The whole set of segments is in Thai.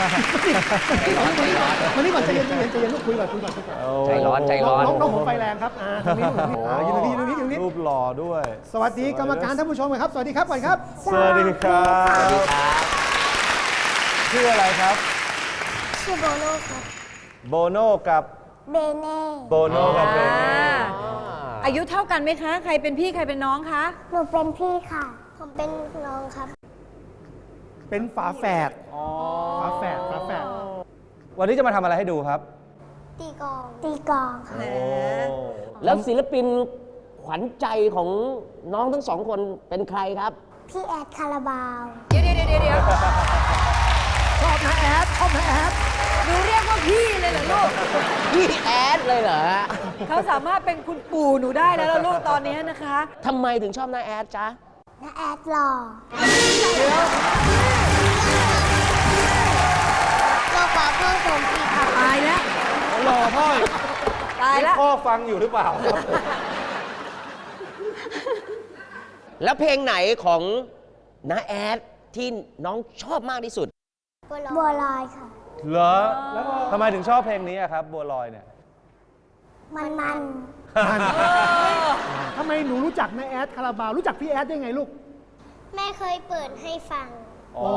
มานี่ก่อนใจเย็นใจเย็นใจเย็นลูกคุยก่อนคุยก่อนคุยก่อนใจร้อนใจร้อนน้องน้องผมไฟแรงครับอ่าทางนี้ลูกอ่ายืนตรงนี้ยืนตรงนี้ยืนตรงนี้รูปหล่อด้วย สวัสดีกรรมการท่านผู้ชมครับ สวัสดีครับก่อนครับ สวัสดีครับชื่ออะไรครับชื่อโบโลครับโบโน่กับเบเน่โบโน่กับเบเน่อายุเท่ากันไหมคะ ใครเป็นพี่ใครเป็นน้องคะหนูเป็นพี่ค่ะ ผมเป็นน้องครับ เป็นฝาแฝดฝา แฝดฝาแฝดวันนี้จะมาทำอะไรให้ดูครับ ตีกลอง ตีกลองค่ะ แล้วศิลปินขวัญใจของน้องทั้งสองคนเป็นใครครับ พี่แอดคาราบาว เดี๋ยวเดี๋ยวเดี๋ยวเดี๋ยวชอบนะแอดชอบนะแอดหนูเรียกว่าพี่เลยเหรอลูก พี่แอดเลยเหรอฮะเขาสามารถเป็นคุณปู่หนูได้แล้วล่ะลูกตอนนี้นะคะ ทำไมถึงชอบน้าแอดจ๊ะ และแอดหล่อหล่อกว่ พื่อนผมอีกค่ะตายแล้วหล่อพ่อตายแล้วพ่อฟังอยู่หรือเปล่า แล้วเพลงไหนของน้าแอดที่น้องชอบมากที่สุด บัวลอยค่ะ เหรอแล้วทำไมถึงชอบเพลงนี้อะครับ บัวลอยเนี่ย มันมันทำไมหนูรู้จักนะแอดคาราบาวรู้จักพี่แอดได้ไงลูก แม่เคยเปิดให้ฟัง อ๋อ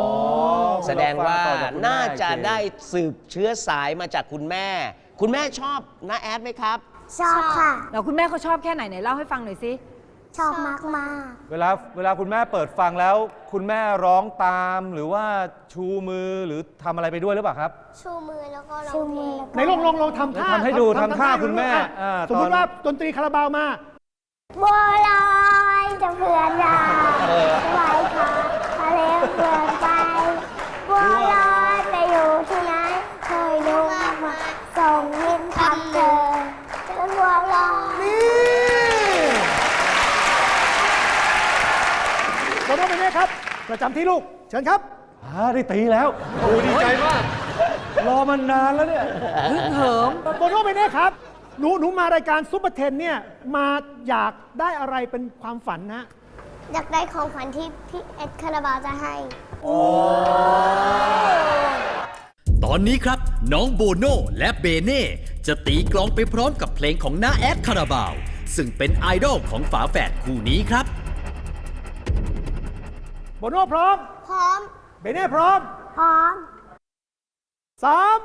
แสดงว่าเรฟัต่อจกคุณแม่น่าจะอีกที ได้สืบเชื้อสายมาจากคุณแม่ คุณแม่ชอบน้าแอดไหมครับ ชอบค่ะ แล้วคุณแม่เขาชอบแค่ไหนไหนเล่าให้ฟังหน่อยสิชอบมากมาก เวลาเวลาคุณแม่เปิดฟังแล้ว คุณแม่ร้องตามหรือว่าชูมือหรือทำอะไรไปด้วยหรือเปล่าครับๆชูมือแล้วก็ร้องเพลงไหนลองลองลองทำท่าทำให้ดูทำทำท่าคุณแม่อ่าสมมตอตินว่าดนตรีคาราบาวมา บัวลอยจะเพื่อนเร ประจำที่ลูก เชิญครับอ่าได้ตีแล้วโอ้ดีใจมาก รอมานานแล้วเนี่ย ฮึกเหิมโบโน่เป็นไงครับ หนูหนูมารายการซุปเปอร์เทนเนี่ย มาอยากได้อะไรเป็นความฝันนะ อยากได้ของขวัญที่พี่เอ็ดคาราบาวจะให้ ตอนนี้ครับ น้องโบโน่และเบเน่จะตีกลองไปพร้อมกับเพลงของน้าแอดคาราบาว ซึ่งเป็นไอดอลของฝาแฝดคู่นี้ครับ โบโน่พร้อม พร้อม เบเน่พร้อมพร้อม สาม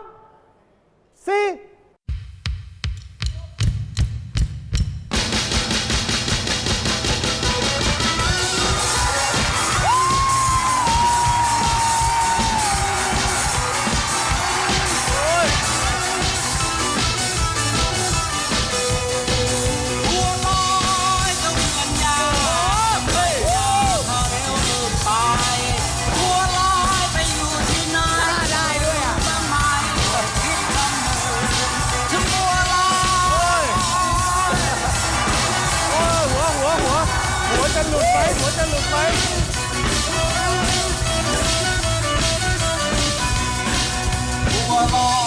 ไปหัวจะหลุดไปอยเมื่อ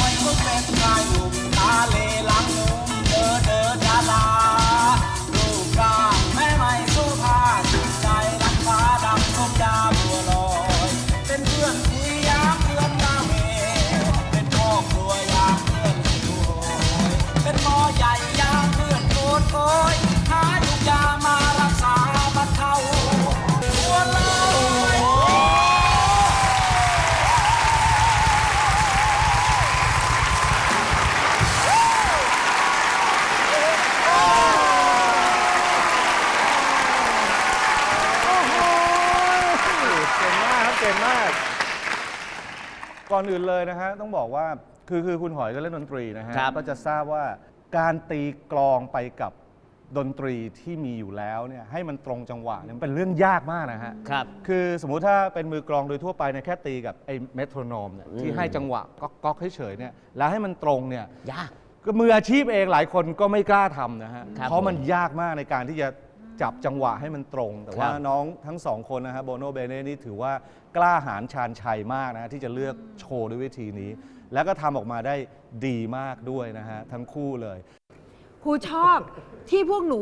ก่อนอื่นเลยนะฮะต้องบอกว่าคือคือคุณหอยก็เล่นดนตรีนะฮะครับ ก็จะทราบว่าการตีกลองไปกับดนตรีที่มีอยู่แล้วเนี่ยให้มันตรงจังหวะเนี่ยมันเป็นเรื่องยากมากนะฮะ ครับ คือสมมุติถ้าเป็นมือกลองโดยทั่วไปเนี่ยแค่ตีกับไอ้เมโทรโนมเนี่ยที่ให้จังหวะก๊อกก๊อกเฉยๆเนี่ยแล้วให้มันตรงเนี่ยยาก ก็มืออาชีพเองหลายคนก็ไม่กล้าทำนะฮะครับเพราะมันผมยากมากในการที่จะ จับจังหวะให้มันตรง แต่ว่าครับ น้องทั้งสองคนนะฮะโบโนเบเน่นี่ถือว่ากล้าหาญชาญชัยมากนะฮะที่จะเลือกโชว์ด้วยวิธีนี้ แล้วก็ทำออกมาได้ดีมากด้วยนะฮะทั้งคู่เลย ครูชอบที่พวกหนู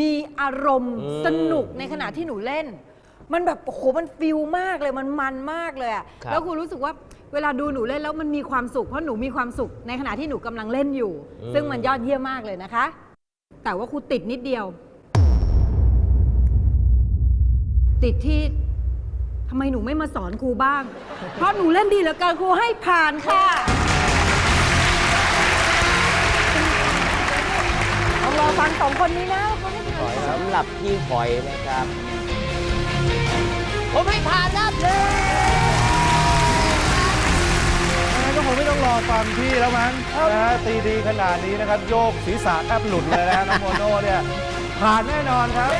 มีอารมณ์สนุกในขณะที่หนูเล่น มันแบบโอ้โหมันฟิลมากเลยมันมันมากเลยอะครับ แล้วครูรู้สึกว่าเวลาดูหนูเล่นแล้วมันมีความสุขเพราะหนูมีความสุขในขณะที่หนูกำลังเล่นอยู่ ซึ่งมันยอดเยี่ยมมากเลยนะคะ แต่ว่าครูติดนิดเดียว ติดที่ทำไมหนูไม่มาสอนครูบ้าง เพราะหนูเล่นดีเหลือเกินครูให้ผ่านค่ะ ต้องรอฟังสองคนนี้นะว่าเขาไม่ผ่านสำหรับพี่หอยนะครับ ผมให้ผ่านนะเลยงั้นก็คงไม่ต้องรอฟังพี่แล้วมั้งนะฮะตีดีขนาดนี้นะครับ โยกศีรษะแทบหลุดเลยนะฮะน้องโมโน่เนี่ย ผ่านแน่นอนครับ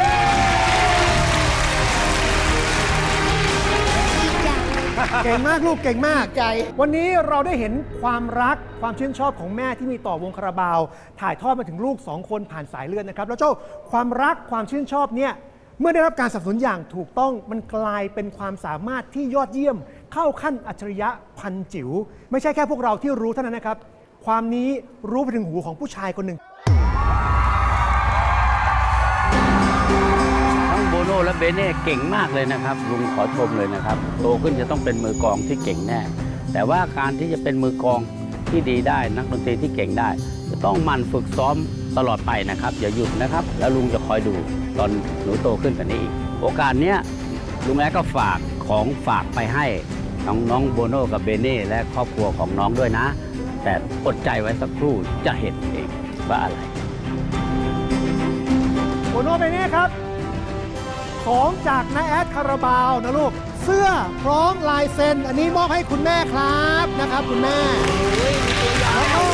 เก่งมากลูกเก่งมากใจ วันนี้เราได้เห็นความรักความชื่นชอบของแม่ที่มีต่อวงคาราบาว ถ่ายทอดมาถึงลูกสองคนผ่านสายเลือดนะครับ แล้วเจ้าความรักความชื่นชอบเนี่ยเมื่อได้รับการสนับสนุนอย่างถูกต้องมันกลายเป็นความสามารถที่ยอดเยี่ยม เข้าขั้นอัจฉริยะพันจิ๋วไม่ใช่แค่พวกเราที่รู้เท่านั้นนะครับ ความนี้รู้ไปถึงหูของผู้ชายคนหนึ่ง และเบเน่เก่งมากเลยนะครับลุงขอชมเลยนะครับ โตขึ้นจะต้องเป็นมือกองที่เก่งแน่ แต่ว่าการที่จะเป็นมือกองที่ดีได้ นักดนตรีที่เก่งได้ จะต้องหมั่นฝึกซ้อมตลอดไปนะครับ อย่าหยุดนะครับ แล้วลุงจะคอยดูตอนหนูโตขึ้นกว่านี้อีกโอกาสเนี้ยลุงแอ๊ก็ฝากของฝากไปให้น้องน้องโบโน่กับเบเน่และครอบครัวของน้องด้วยนะ แต่อดใจไว้สักครู่จะเห็นเองว่าอะไรโบโนเบเน่ครับ ของจากน้าแอดคาราบาวนะลูก เสื้อพร้อมลายเซ็น อันนี้มอบให้คุณแม่ครับนะครับคุณแม่แล้วก็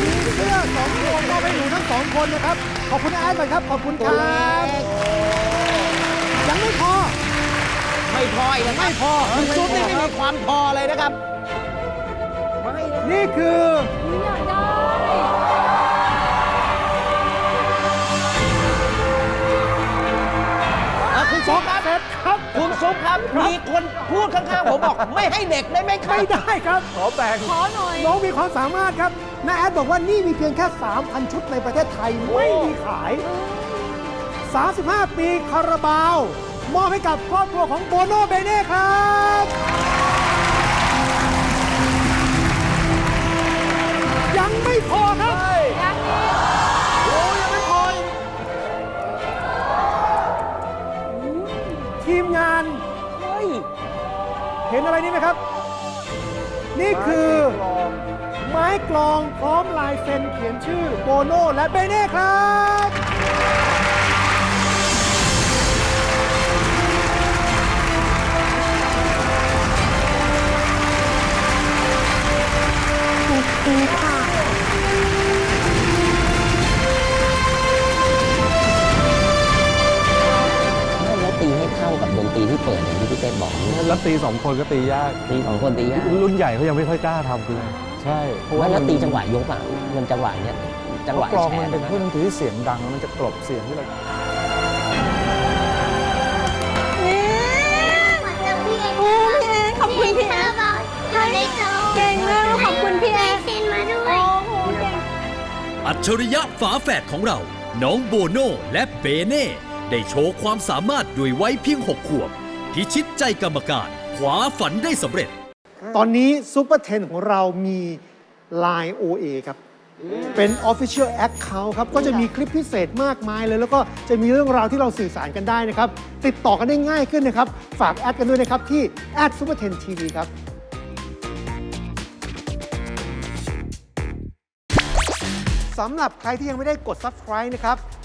มีเสื้อสองตัวมอบให้หนูทั้งสองคนนะครับ ขอบคุณน้าแอดก่อนครับ ขอบคุณครับยังไม่พอ ไม่พออีกนะครับไม่พอคุณซุปนี่ไม่มีความพอเลยนะครับไม่นะนี่คือ อยากได้ ซุปครับเซ็ตครับคุณซุปครับมีคนพูดข้างๆผมบอกไม่ให้เด็กได้ไหมครับไม่ได้ครับขอแบ่งขอหน่อยน้องมีความสามารถครับน้าแอดบอกว่านี่มีเพียงแค่ 3,000 ชุดในประเทศไทยไม่มีขาย 35 ปีคาราบาว มอบให้กับครอบครัวของโบโนเบเน่ครับ นี่ไหมครับ นี่คือไม้กลองพร้อมลายเซ็นเขียนชื่อโบโนและเบเน่ครับแล้ว แล้วตีสองคนก็ตียาก ตีสองคนตียากรุ่นใหญ่เขายังไม่ค่อยกล้าทำเลยใช่เพราะว่าว่าแล้วตีจังหวะยกอะมันจังหวะเนี้ยจังหวะกลองแฉมันเป็นเครื่องดนตรีที่เสียงดังแล้วมันจะกลบเสียงที่เราขอบคุณพี่แอฟเก่งมากขอบคุณพี่แอฟเซ็นมาด้วยอัจฉริยะฝาแฝดของเรา น้องโบโน่และเบเน่ ได้โชว์ความสามารถด้วยวัยเพียง6ขวบ พิชิตใจกรรมการขวาฝันได้สำเร็จ ตอนนี้ซูเปอร์เทนของเรามี Line OA ครับ เป็น Official Account ครับ ก็จะมีคลิปพิเศษมากมายเลย แล้วก็จะมีเรื่องราวที่เราสื่อสารกันได้นะครับ ติดต่อกันได้ง่ายขึ้นนะครับ ฝากแอดกันด้วยนะครับ ที่ Super 10 TV ครับ สำหรับใครที่ยังไม่ได้กด Subscribe นะครับ